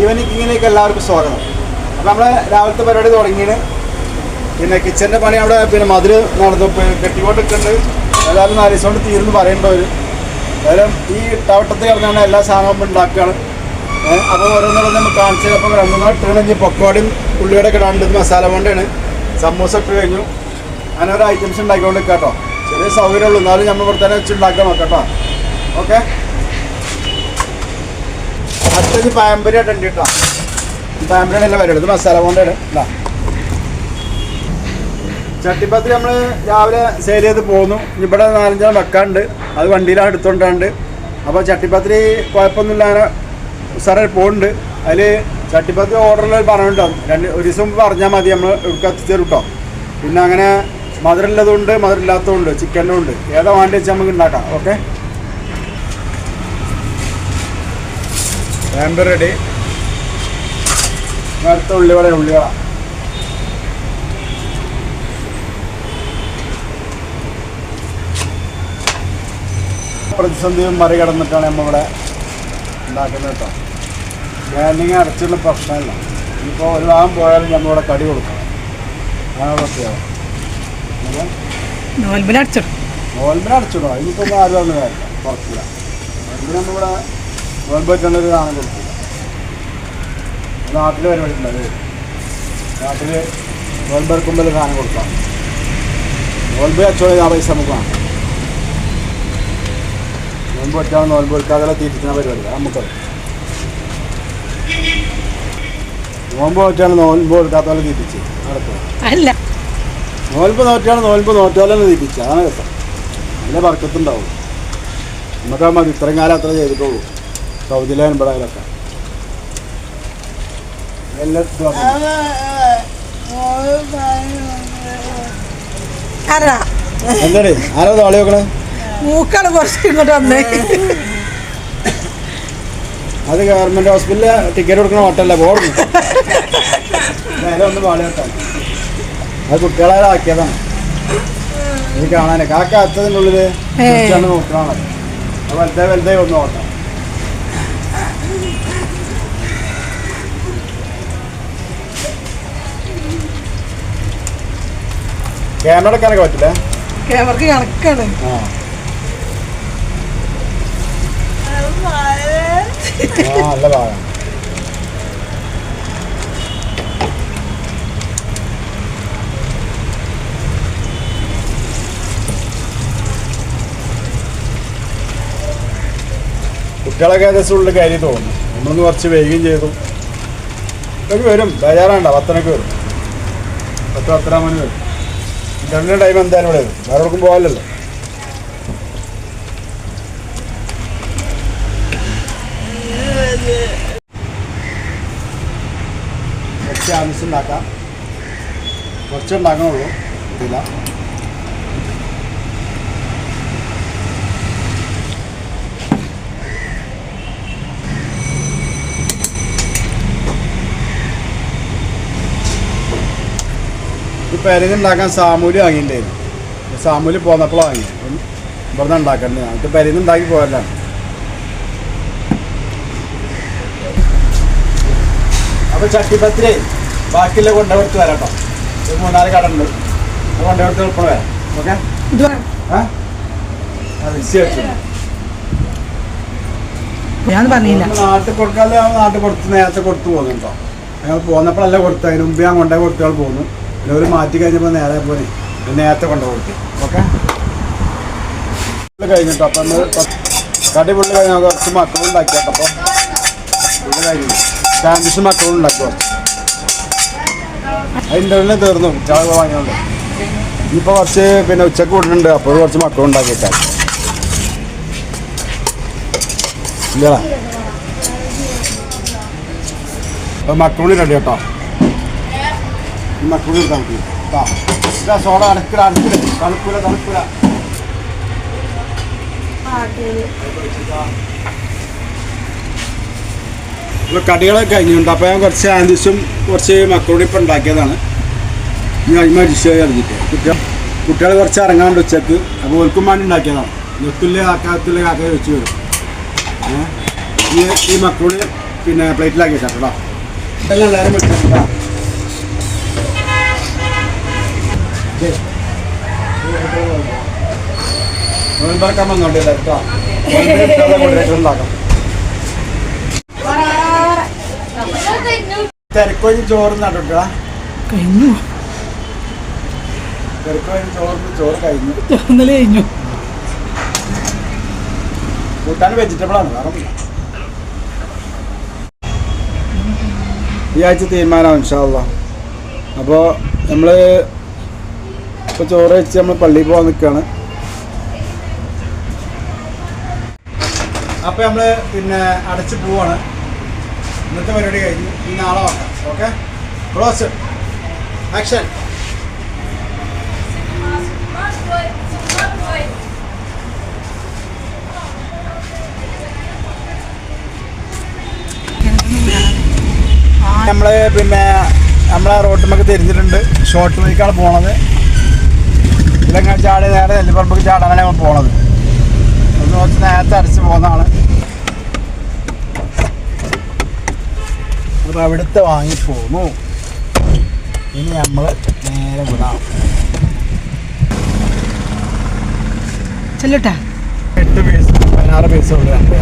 Evening കിങ്ങിലേക്ക് എല്ലാവർക്കും സ്വാഗതം. അപ്പോൾ നമ്മൾ രാവിലത്തെ പരിപാടി തുടങ്ങിയാണ് പിന്നെ കിച്ചന്റെ പണി അവിടെ പിന്നെ മധുര നടന്നു. കെട്ടിക്കോട്ടൊക്കെ ഉണ്ട് എല്ലാവരും നാല് ദിവസം കൊണ്ട് തീർന്ന് പറയേണ്ടവർ അതായത് ഈ തവട്ടത്തിൽ കിടന്നാണ് എല്ലാ സാധനവും ഉണ്ടാക്കുകയാണ്. അപ്പോൾ ഓരോന്നും നമ്മൾ കാണിച്ചത് അപ്പോൾ രണ്ടുമൂന്നാൾ ഇട്ടുകഴിഞ്ഞ് പൊക്കോടയും ഉള്ളിയുടെ ഒക്കെ ഇടാണ്ട് മസാല കൊണ്ടാണ്. സമൂസ ഇട്ട് കഴിഞ്ഞു. അങ്ങനെ ഓരോ ഐറ്റംസ് ഉണ്ടാക്കിക്കൊണ്ട് കേട്ടോ ചെറിയ സൗകര്യമുള്ളൂ. എന്നാലും നമ്മൾ ഇവിടെ തന്നെ വെച്ച് ഉണ്ടാക്കാൻ നോക്കാം കേട്ടോ ഓക്കെ അടുത്തത് പാമ്പരി ഉണ്ട് കേട്ടോ. എല്ലാം വരുന്നത് ഇത് മസാല കൊണ്ടാണ് ഇതാ. ചട്ടിപ്പത്തിരി നമ്മൾ രാവിലെ സെയിൽ ചെയ്ത് പോന്നു. ഇവിടെ നാലഞ്ചെണ്ണം വെക്കാണ്ട്. അത് വണ്ടിയിലാണ് എടുത്തോണ്ടാണ്ട്. അപ്പോൾ ചട്ടിപ്പത്തിരി കുഴപ്പമൊന്നുമില്ല അങ്ങനെ സാറേ പോകുന്നുണ്ട് അതിൽ ചട്ടിപ്പത്തിരി ഓർഡറിൽ പറഞ്ഞിട്ടോ രണ്ട് ഒരു ദിവസം മുമ്പ് പറഞ്ഞാൽ മതി. നമ്മൾ ഇവിടെ കേട്ടോ പിന്നെ അങ്ങനെ മധുരമുള്ളതുണ്ട് മധുരമില്ലാത്തതുണ്ട് ചിക്കനും ഉണ്ട്. ഏതാ വേണ്ടി വെച്ചാൽ നമുക്ക് ഉണ്ടാക്കാം. ഓക്കെ വേമ്പർ റെഡി അടുത്ത ഉള്ളിവട ഉള്ളിവട പ്രതിസന്ധിയും മറികടന്നിട്ടാണ് നമ്മളിവിടെ ഉണ്ടാക്കുന്നത് കേട്ടോ. ഗ്യാനിങ് അടച്ചുള്ള പ്രശ്നമില്ല. ഇനിയിപ്പോൾ ഒരു ഭാഗം പോയാലും നമ്മളിവിടെ കടി കൊടുക്കണം. അങ്ങനെ പ്രത്യേകം. നോൽബിലടിച്ചിടും ഒന്നും ആരും ഒന്നും കാര്യമില്ല കുറച്ചില്ല. നോൽബിന് നമ്മളിവിടെ നോൽബ് ഒരു സാധനം കൊടുക്കില്ല നാട്ടിൽ പരിപാടി ഉള്ളത് നാട്ടിൽ എടുക്കുമ്പോൾ ഒരു സാധനം കൊടുക്കാം. നോൽബ് അച്ചോളി ആ പൈസ നമുക്ക് വേണം. വെച്ചാൽ നോൽബ് എടുക്കാതെ തീറ്റിക്കുന്ന പരിപാടി നമുക്കത് നോമ്പ് നോറ്റാണ് നോൻപ് കൊടുക്കാത്തവരെ തീറ്റിച്ച്. അല്ല. നോൽപ്പ് നോറ്റാണ് നോൽപ്പ് നോറ്റാലും തീറ്റിച്ച്. അതാണ് രസം. നല്ല വർക്കത്തുണ്ടാവും. നമുക്ക് മതി. ഇത്രയും കാലം അത്ര ചെയ്തിട്ടുള്ളൂ. സൗദിയിലും ഇവിടെ ആരാ? എന്താടേ? ആരോ തോളി നോക്കണേ മൂക്കാണ് കുറച്ച് ഇങ്ങോട്ട് വന്നേ. അത് ഗവൺമെന്റ് ഹോസ്പിറ്റലിൽ ടിക്കറ്റ് കൊടുക്കണ ഓട്ടല്ല പോകുന്നു നേരെ ഒന്ന് പാളി വെക്കാൻ അത് കുട്ടികളെ ആക്കിയതാണ്? ഇത് കാണാനേ. കാക്ക അത്തതിന്റെ ഉള്ളിൽ വലുതായി നോക്കണതാണ്. അത് വലുതേ വലുതേ ഒന്ന് ഓട്ടം ക്യാമറ എടുക്കാനൊക്കെ പറ്റില്ല. ക്യാമറക്ക് കണക്കാണ്. നല്ല ഭാഗം. കുട്ടികളൊക്കെ ഏകദേശം ഉള്ളിൽ കയറി തോന്നുന്നു. നമ്മളൊന്ന് കുറച്ച് വൈകുകയും ചെയ്തു. ഇതൊക്കെ വരും. ബേജാറാണ്ട പത്തനൊക്കെ വരും. പത്ത് പത്തര മണി വരും. രണ്ട് ടൈം എന്തായാലും ഇവിടെ വേറെ എവിടേക്കും പോകാമല്ലോ കുറച്ച് ആമിസ് ഉണ്ടാക്കാം കുറച്ച് ഉണ്ടാക്കണുള്ളൂ. ഇല്ല. പെരങ്ങ് ഉണ്ടാക്കാൻ സാമൂൽ വാങ്ങിയിട്ടുണ്ടായിരുന്നു. സാമൂൽ പോന്നപ്പോൾ വാങ്ങി ഇവിടുന്ന് ഉണ്ടാക്കേണ്ടത് എന്നിട്ട് പെരങ്ങ് ഉണ്ടാക്കി പോയല്ലാണ് അപ്പോൾ ചട്ടിപ്പത്തിരി ബാക്കിയുള്ള കൊണ്ടുപോയിട്ട് വരാം കേട്ടോ ഒരു മൂന്നാൽ കട ഉണ്ട്. അത് കൊണ്ടുപോയിട്ട് എളുപ്പം വരാം. ഓക്കെ? ഞാൻ പറഞ്ഞില്ല. നാട്ടിൽ കൊടുക്കാതെ നാട്ടിൽ കൊടുത്ത് നേരത്തെ കൊടുത്തു പോകുന്നുണ്ടോ? ഞങ്ങൾ പോന്നപ്പോഴല്ല കൊടുത്തു അതിന് മുമ്പ് ഞാൻ കൊണ്ടുപോയി കൊടുത്തയാൾ പോന്നു. ഒരു മാറ്റി കഴിഞ്ഞപ്പോൾ നേരെ പോലെ നേരത്തെ കൊണ്ടുപോയി ഓക്കെ? കഴിഞ്ഞിട്ടോ അപ്പം കടി പുള്ളി കഴിഞ്ഞാൽ കുറച്ച് മക്കളുണ്ടാക്കി കേട്ടോ. അപ്പോൾ പുള്ളി കഴിഞ്ഞു. സാൻഡ്വിച്ച് മക്കളുണ്ടാക്കി കുറച്ച്. അതിന്റെ ഉള്ളിൽ തീർന്നു. ചായ വാങ്ങിയോണ്ട്. ഇനിയിപ്പോൾ കുറച്ച് പിന്നെ ഉച്ചയ്ക്ക് വിടുന്നുണ്ട്. അപ്പോൾ കുറച്ച് മക്കളുണ്ടാക്കിയിട്ടാണ് ഇല്ലടാ. അപ്പോൾ മക്കളും കേട്ടോ ഈ മക്രോണി എടുക്കാൻ ഇതാ സോഡ അടക്കിട അടക്കിട തണുക്കൂല തണുക്കൂല കടികളൊക്കെ കഴിഞ്ഞിട്ടുണ്ട് അപ്പോൾ ഞാൻ കുറച്ച് ആൻഡിസും കുറച്ച് മക്കളോട് ഇപ്പം ഉണ്ടാക്കിയതാണ്. ഇനി അഴിമ ഡിഷ് അറിഞ്ഞിട്ട് കുട്ടികൾ കുട്ടികൾ കുറച്ച് ഇറങ്ങാണ്ട് ഉച്ചയ്ക്ക്. അപ്പോൾ ഓൽക്കും വേണ്ടി ഉണ്ടാക്കിയതാണ്. നെത്തുള്ള കാക്കാത്തുള്ള കാക്ക വെച്ച് വരും. ഈ മക്രോണി പിന്നെ പ്ലേറ്റിലാക്കി വെച്ചാട്ടോ ഇതെല്ലാം എല്ലാവരും വിട്ടിട്ടുണ്ടാ വന്നോട്ടെ എല്ലാവരും കേട്ടോ കൊണ്ടുവരാം തിരക്കൊഴിഞ്ഞ് ചോറ് നട്ടുട്ടാ കഴിഞ്ഞു. തിരക്കൊഴിഞ്ഞ് ചോറിന് ചോറ് കഴിഞ്ഞു. ഇന്നലെ കഴിഞ്ഞു. കൂട്ടാൻ വെജിറ്റബിൾ ആണ് വേറെ. ഈ ആഴ്ച തീരുമാനമാണ് ഇൻഷാല്ല അപ്പോൾ നമ്മൾ ഇപ്പോൾ ചോറ് വെച്ച് നമ്മൾ പള്ളിയിൽ പോകാൻ നിൽക്കുകയാണ് അപ്പോൾ നമ്മൾ പിന്നെ അടച്ച് പോവാണ്. ഇന്നത്തെ പരിപാടി കഴിഞ്ഞു ഇനി നാളെ നോക്കാം. ഓക്കെ ക്ലോസ് ആക്ഷൻ നമ്മൾ പിന്നെ നമ്മളെ റോട്ടുമൊക്കെ തിരിഞ്ഞിട്ടുണ്ട്. ഷോർട്ട് വഴിക്കാണ് പോണത്. ഇതങ്ങനെ ചാടി നേരെ നെല്ലിപ്പറമ്പ് ചാടാനാണ് നമ്മൾ പോണത്. ഒന്ന് കുറച്ച് നേരത്തെ അടിച്ച് പോകുന്നതാണ് അപ്പോൾ അവിടുത്തെ വാങ്ങി പോന്നു. ഇനി നമ്മൾ നേരെ വിടാം. ചെല്ലട്ടെ. എട്ട് പീസ് പതിനാറ് പീസ് ഉള്ളു രണ്ട്.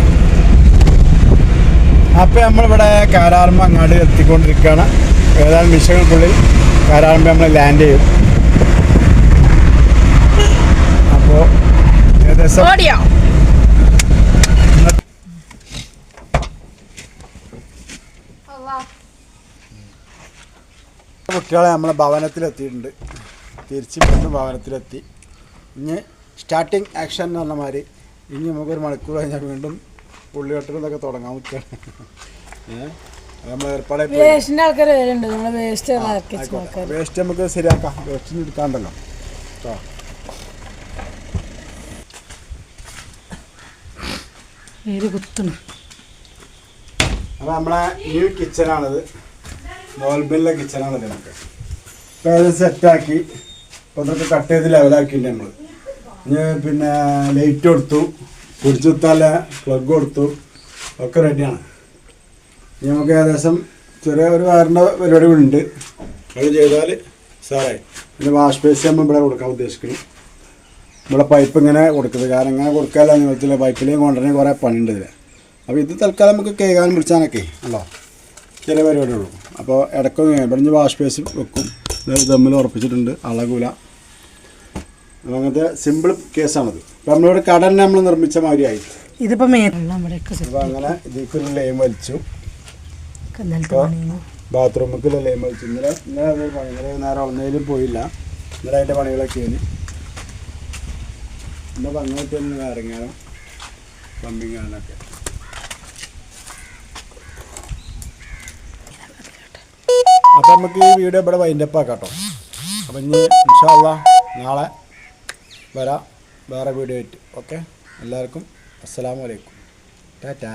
അപ്പോൾ നമ്മളിവിടെ കാരാറുമ്പ് അങ്ങാടി എത്തിക്കൊണ്ടിരിക്കുകയാണ്. ഏതാനും നിമിഷങ്ങൾക്കുള്ളിൽ കാരാറുമ്പ് നമ്മൾ ലാൻഡ് ചെയ്യും. അപ്പോൾ ഏകദേശം കുട്ടികളെ നമ്മളെ ഭവനത്തിലെത്തിയിട്ടുണ്ട്. തിരിച്ച് വീണ്ടും ഭവനത്തിലെത്തി. ഇനി സ്റ്റാർട്ടിങ് ആക്ഷൻ എന്ന് പറഞ്ഞ മാതിരി ഇനി നമുക്കൊരു മണിക്കൂർ കഴിഞ്ഞാൽ വീണ്ടും പുള്ളിവെട്ടലൊക്കെ തുടങ്ങാൻ ഏഹ് നമ്മൾ വേസ്റ്റ് നമുക്ക് ശരിയാക്കാം. വേസ്റ്റ് എടുക്കാണ്ടല്ലോ. കേട്ടോ നമ്മളെ ന്യൂ കിച്ചണാണിത് മോൾബിലെ മതി നമുക്ക് അപ്പോൾ അത് സെറ്റാക്കി അപ്പോൾ കട്ട് ചെയ്ത് ലെവലാക്കിയിട്ടുണ്ട് നമ്മൾ പിന്നെ ലൈറ്റ് കൊടുത്തു. കുടിച്ചുത്താല പ്ലഗ് കൊടുത്തു. ഒക്കെ റെഡിയാണ് ഇനി നമുക്ക് ഏകദേശം ചെറിയ ഒരു വയറിന്റെ പരിപാടി ഉണ്ട് അത് ചെയ്താൽ സാറേ പിന്നെ വാഷ് ബേസ് നമ്മൾ ഇവിടെ കൊടുക്കാൻ ഉദ്ദേശിക്കുന്നു. ഇവിടെ പൈപ്പ് ഇങ്ങനെ കൊടുക്കുന്നത് കാരണം ഇങ്ങനെ കൊടുക്കാല്ല നീളത്തില്ല പൈപ്പിലേക്ക് കൊണ്ടുവരണേ കുറേ പണിയുണ്ട് ഇതിൽ അപ്പോൾ ഇത് തൽക്കാലം നമുക്ക് കേൾക്കാനും വിളിച്ചാനൊക്കെ അല്ലോ ചെറിയ പരിപാടിയുള്ളൂ അപ്പോൾ ഇടയ്ക്കൊന്ന് ഇവിടെ നിന്ന് വാഷ് ബേസ് വെക്കും. ദമ്മിൽ ഉറപ്പിച്ചിട്ടുണ്ട് അളകൂല. അപ്പോൾ അങ്ങനത്തെ സിമ്പിൾ കേസാണത് അപ്പോൾ നമ്മളിവിടെ കട തന്നെ നമ്മൾ നിർമ്മിച്ച മാതിരിയായി ആയി. അപ്പോൾ അങ്ങനെ ഇതിൽ ലൈം വലിച്ചു. ബാത്റൂമിൽ ലൈം വലിച്ചു. ഇന്നലെ ഇന്നലെ പണി ഇന്നലെ നേരെ ഒന്നേലും പോയില്ല. ഇന്നലെ അതിന്റെ പണികളൊക്കെ ഇന്നപ്പോൾ അങ്ങോട്ട് ഒന്ന് ഇറങ്ങാനും പ്ലംബിങ് അപ്പം നമുക്ക് ഈ വീഡിയോ ഇവിടെ വൈൻഡപ്പ് ആക്കാം കേട്ടോ. അപ്പം ഇനി ഇൻഷാല്ല നാളെ വരാം. വേറെ വീഡിയോ ആയിട്ട്. ഓക്കെ എല്ലാവർക്കും അസ്സാം വലൈക്കും ടാറ്റാ.